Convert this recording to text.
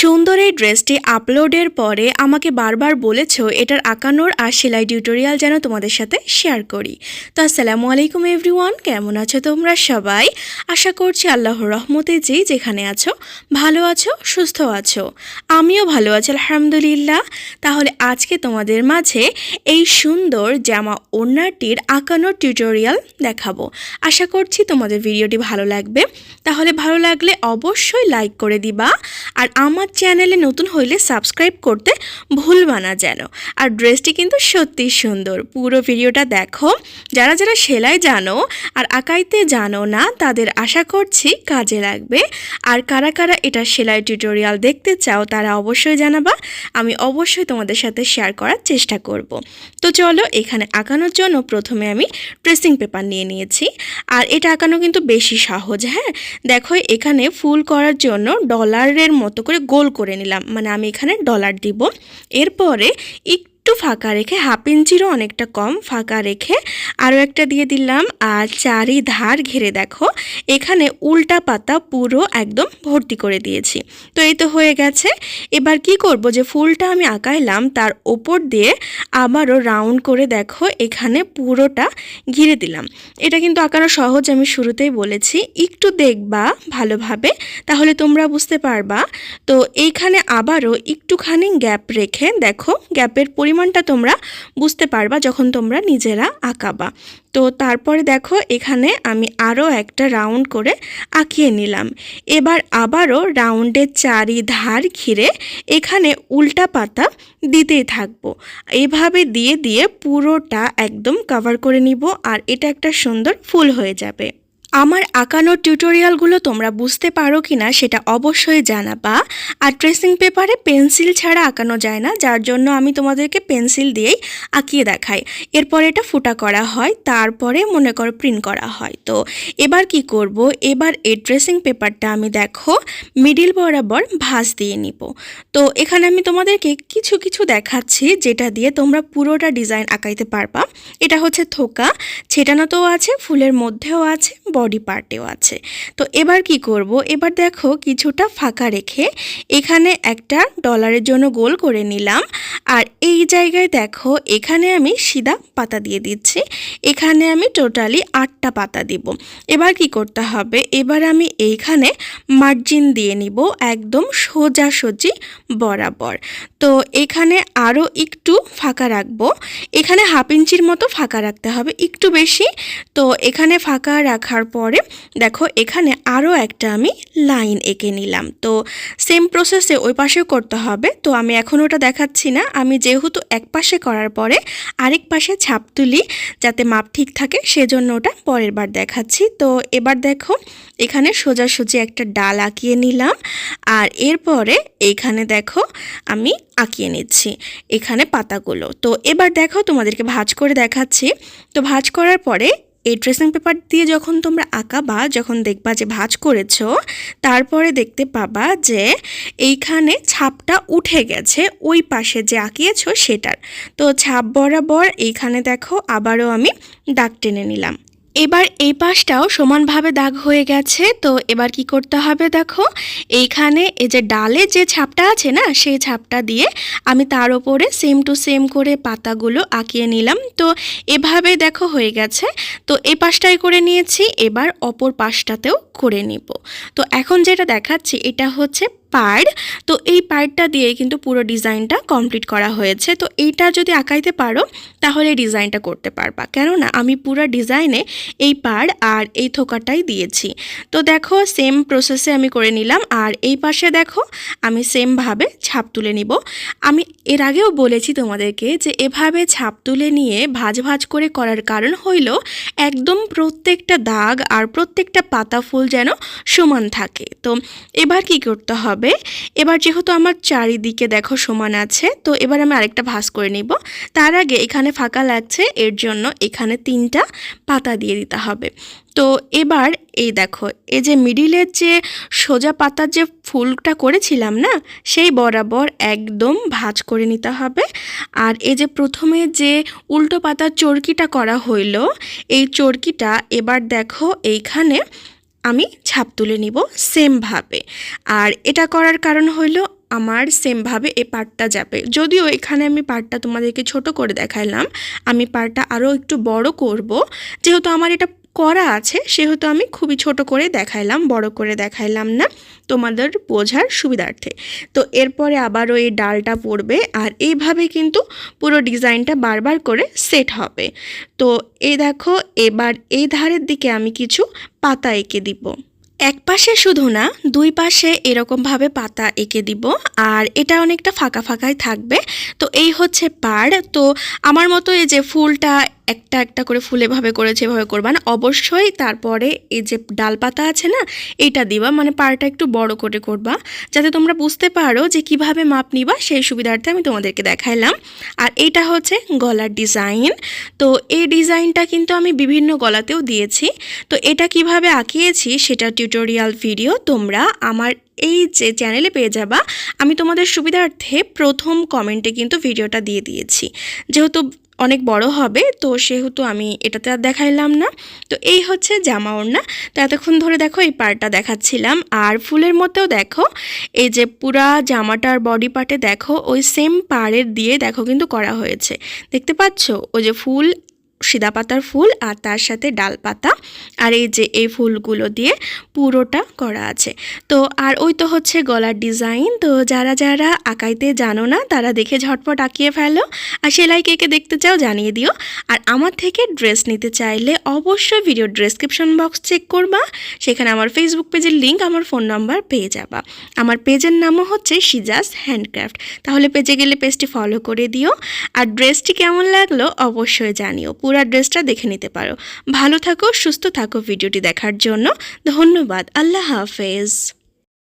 সুন্দর এই ড্রেসটি আপলোডের পরে আমাকে বারবার বলেছ এটার আঁকানোর আর সেলাই টিউটোরিয়াল যেন তোমাদের সাথে শেয়ার করি। তো আসসালামু আলাইকুম এভরিওয়ান, কেমন আছো তোমরা সবাই? আশা করছি আল্লাহর রহমতে যে যেখানে আছো, ভালো আছো, সুস্থ আছো। আমিও ভালো আছি, আলহামদুলিল্লাহ। তাহলে আজকে তোমাদের মাঝে এই সুন্দর জামা ওড়নাটির আঁকানোর টিউটোরিয়াল দেখাবো। আশা করছি তোমাদের ভিডিওটি ভালো লাগবে। তাহলে ভালো লাগলে অবশ্যই লাইক করে দিবা। আর আমার চ্যানেলে নতুন হইলে সাবস্ক্রাইব করতে ভুলবা না যেন। আর ড্রেসটি কিন্তু সত্যি সুন্দর। পুরো ভিডিওটা দেখো। যারা যারা সেলাই জানো আর আঁকাইতে জানো না, তাদের আশা করছি কাজে লাগবে। আর কারা কারা এটা সেলাই টিউটোরিয়াল দেখতে চাও, তারা অবশ্যই জানাবা। আমি অবশ্যই তোমাদের সাথে শেয়ার করার চেষ্টা করব। তো চলো, এখানে আঁকানোর জন্য প্রথমে আমি ট্রেসিং পেপার নিয়ে নিয়েছি। আর এটা আঁকানো কিন্তু বেশি সহজ হ্যাঁ? দেখো, এখানে ফুল করার জন্য ডলারের মতো করে গোল করে নিলাম। মানে আমি এখানে ডলার দিব। এরপরে একটু ফাঁকা রেখে, হাফ ইঞ্চিরও অনেকটা কম ফাঁকা রেখে আরও একটা দিয়ে দিলাম। আর চারিধার ঘিরে দেখো, এখানে উল্টা পাতা পুরো একদম ভর্তি করে দিয়েছি। তো এই তো হয়ে গেছে। এবার কি করব যে, ফুলটা আমি আঁকাইলাম, তার ওপর দিয়ে আবারও রাউন্ড করে দেখো, এখানে পুরোটা ঘিরে দিলাম। এটা কিন্তু আঁকানো সহজ, আমি শুরুতেই বলেছি। একটু দেখবা ভালোভাবে, তাহলে তোমরা বুঝতে পারবা। তো এইখানে আবারও একটুখানি গ্যাপ রেখে দেখো, গ্যাপের পরিমাণটা তোমরা বুঝতে পারবা যখন তোমরা নিজেরা আঁকাবা। তো তারপরে দেখো, এখানে আমি আরও একটা রাউন্ড করে আঁকিয়ে নিলাম। এবার আবারও রাউন্ডের চারিধার ঘিরে এখানে উল্টা পাতা দিতেই থাকব। এভাবে দিয়ে দিয়ে পুরোটা একদম কভার করে নিব আর এটা একটা সুন্দর ফুল হয়ে যাবে। আমার আঁকানোর টিউটোরিয়ালগুলো তোমরা বুঝতে পারো কি না সেটা অবশ্যই জানাবা। আর ট্রেসিং পেপারে পেন্সিল ছাড়া আঁকানো যায় না, যার জন্য আমি তোমাদেরকে পেন্সিল দিয়েই আঁকিয়ে দেখাই। এরপর এটা ফুটা করা হয়, তারপরে মনে করো প্রিন্ট করা হয়। তো এবার কি করব? এবার এই ড্রেসিং পেপারটা আমি দেখো মিডিল বরাবর ভাঁজ দিয়ে নিব। তো এখানে আমি তোমাদেরকে কিছু কিছু দেখাচ্ছি, যেটা দিয়ে তোমরা পুরোটা ডিজাইন আঁকাইতে পারবা। এটা হচ্ছে থোকা, ছেটানোতেও আছে, ফুলের মধ্যেও আছে বডি পার্টেও আছে। তো এবার কি করব? এবার দেখো কিছুটা ফাঁকা রেখে এখানে একটা ডলারের জন্য গোল করে নিলাম। আর এই জায়গায় দেখো এখানে আমি সিধা পাতা দিয়ে দিচ্ছি। এখানে আমি টোটালি আটটা পাতা দিব। এবার কি করতে হবে? এবার আমি এইখানে মার্জিন দিয়ে নিব একদম সোজাসুজি বরাবর। তো এখানে আরও একটু ফাঁকা রাখব। এখানে হাফ ইঞ্চির মতো ফাঁকা রাখতে হবে, একটু বেশি। তো এখানে ফাঁকা রাখার পরে দেখো এখানে আরও একটা আমি লাইন এঁকে নিলাম। তো সেম প্রসেসে ওই পাশেও করতে হবে। তো আমি এখন ওটা দেখাচ্ছি না। আমি যেহেতু এক পাশে করার পরে আরেক পাশে ছাপ তুলি যাতে মাপ ঠিক থাকে, সেজন্য ওটা পরের বার দেখাচ্ছি। তো এবার দেখো এখানে সোজাসুজি একটা ডাল আঁকিয়ে নিলাম। আর এরপরে এইখানে দেখো আমি আঁকিয়ে নিচ্ছি এখানে পাতাগুলো। তো এবার দেখো তোমাদেরকে ভাঁজ করে দেখাচ্ছি। তো ভাঁজ করার পরে এই ড্রেসিং পেপার দিয়ে যখন তোমরা আঁকাবা, যখন দেখবা যে ভাঁজ করেছ, তারপরে দেখতে পাবা যে এইখানে ছাপটা উঠে গেছে, ওই পাশে যে আঁকিয়েছ সেটার। তো ছাপ বরাবর এইখানে দেখো, আবারও আমি দাগ টেনে নিলাম। এবার এই পাশটাও সমানভাবে দাগ হয়ে গেছে, তো এবার কি করতে হবে দেখো, এইখানে এই যে ডালে যে ছাপটা আছে না, সেই ছাপটা দিয়ে আমি তার ওপরে সেম টু সেম করে পাতাগুলো আঁকিয়ে নিলাম, তো এভাবে দেখো হয়ে গেছে, তো এই পাশটাই করে নিয়েছি, এবার অপর পাশটাতেও করে নিব। তো এখন যেটা দেখাচ্ছি, এটা হচ্ছে পাড়, তো এই পাড়টা দিয়ে কিন্তু পুরো ডিজাইনটা কমপ্লিট করা হয়েছে। তো এইটা যদি আঁকাইতে পারো, তাহলে ডিজাইনটা করতে পারবা। কেননা আমি পুরো ডিজাইনে এই পাড় আর এই থোকাটাই দিয়েছি। তো দেখো সেম প্রসেসে আমি করে নিলাম। আর এই পাশে দেখো, আমি সেমভাবে ছাপ তুলে নিব। আমি এর আগেও বলেছি তোমাদেরকে যে, এভাবে ছাপ তুলে নিয়ে ভাজ ভাজ করে করার কারণ হইল, একদম প্রত্যেকটা দাগ আর প্রত্যেকটা পাতা ফুল যেন সমান থাকে। তো এবার কি করতে হবে? হবে। এবার যেহেতু আমার চারিদিকে দেখো সমান আছে, তো এবার আমি আরেকটা ভাঁজ করে নিব। তার আগে এখানে ফাঁকা লাগছে, এর জন্য এখানে তিনটা পাতা দিয়ে দিতে হবে। তো এবার এই দেখো এই যে মিডিলের যে সোজা পাতার যে ফুলটা করেছিলাম না, সেই বরাবর একদম ভাঁজ করে নিতে হবে। আর এই যে প্রথমে যে উল্টো পাতার চরকিটা করা হইল, এই চরকিটা এবার দেখো এইখানে আমি ছাপ তুলে নিব সেমভাবে। আর এটা করার কারণ হলো আমার সেমভাবে এ পার্টটা যাবে। যদিও এখানে আমি পার্টটা তোমাদেরকে ছোট করে দেখাইলাম, আমি পার্টটা আরও একটু বড় করব। যেহেতু আমার এটা করা আছে, সেহেতু আমি খুবই ছোট করে দেখাইলাম, বড় করে দেখাইলাম না তোমাদের বোঝার সুবিধার্থে। তো এরপরে আবারও এই ডালটা পড়বে আর এইভাবে কিন্তু পুরো ডিজাইনটা বারবার করে সেট হবে। তো এই দেখো, এবার এই ধারের দিকে আমি কিছু পাতা এঁকে দিব। এক পাশে শুধু না, দুই পাশে এরকমভাবে পাতা এঁকে দিব আর এটা অনেকটা ফাঁকা ফাঁকাই থাকবে। তো এই হচ্ছে পাড়। তো আমার মতো এই যে ফুলটা একটা একটা করে ফুল এভাবে করেছে, এভাবে করবা। না অবশ্যই তারপরে এই যে ডালপাতা আছে না এইটা দিবা। মানে পাড়টা একটু বড় করে করবা। যাতে তোমরা বুঝতে পারো যে কীভাবে মাপ নিবা, সেই সুবিধার্থে আমি তোমাদেরকে দেখাইলাম। আর এইটা হচ্ছে গলার ডিজাইন। তো এই ডিজাইনটা কিন্তু আমি বিভিন্ন গলাতেও দিয়েছি। তো এটা কীভাবে আঁকিয়েছি সেটা টিউটোরিয়াল ভিডিও তোমরা আমার এই যে চ্যানেলে পেয়ে যাবা। আমি তোমাদের সুবিধার্থে প্রথম কমেন্টে কিন্তু ভিডিওটা দিয়ে দিয়েছি। যেহেতু অনেক বড় হবে, তো সেহেতু আমি এটাতে আর দেখাইলাম না। তো এই হচ্ছে জামা ওড়না। তো এতক্ষণ ধরে দেখো এই পার্টটা দেখাচ্ছিলাম। আর ফুলের মধ্যেও দেখো, এই যে পুরা জামাটার বডি পার্টে দেখো, ওই সেম পাড়ের দিয়ে দেখো কিন্তু করা হয়েছে। দেখতে পাচ্ছ? ওই যে ফুল সিদা পাতার ফুল আর তার সাথে ডাল পাতা আর এই যে এই ফুলগুলো দিয়ে পুরোটা করা আছে। তো আর ওই তো হচ্ছে গলার ডিজাইন। তো যারা যারা আঁকাইতে জানো না, তারা দেখে ঝটপট আঁকিয়ে ফেলো। আর সেলাই কে কে দেখতে চাও জানিয়ে দিও। আর আমার থেকে ড্রেস নিতে চাইলে অবশ্যই ভিডিও ডেসক্রিপশন বক্স চেক করবা। সেখানে আমার ফেসবুক পেজের লিঙ্ক আমার ফোন নাম্বার পেয়ে যাবা। আমার পেজের নামও হচ্ছে সিজাস হ্যান্ডক্রাফট। তাহলে পেজে গেলে পেজটি ফলো করে দিও। আর ড্রেসটি কেমন লাগল অবশ্যই জানিও। পুরা ড্রেসটা দেখে নিতে পারো। ভালো থাকো, সুস্থ থাকো ভিডিওটি দেখার জন্য। ধন্যবাদ। আল্লাহ হাফেজ।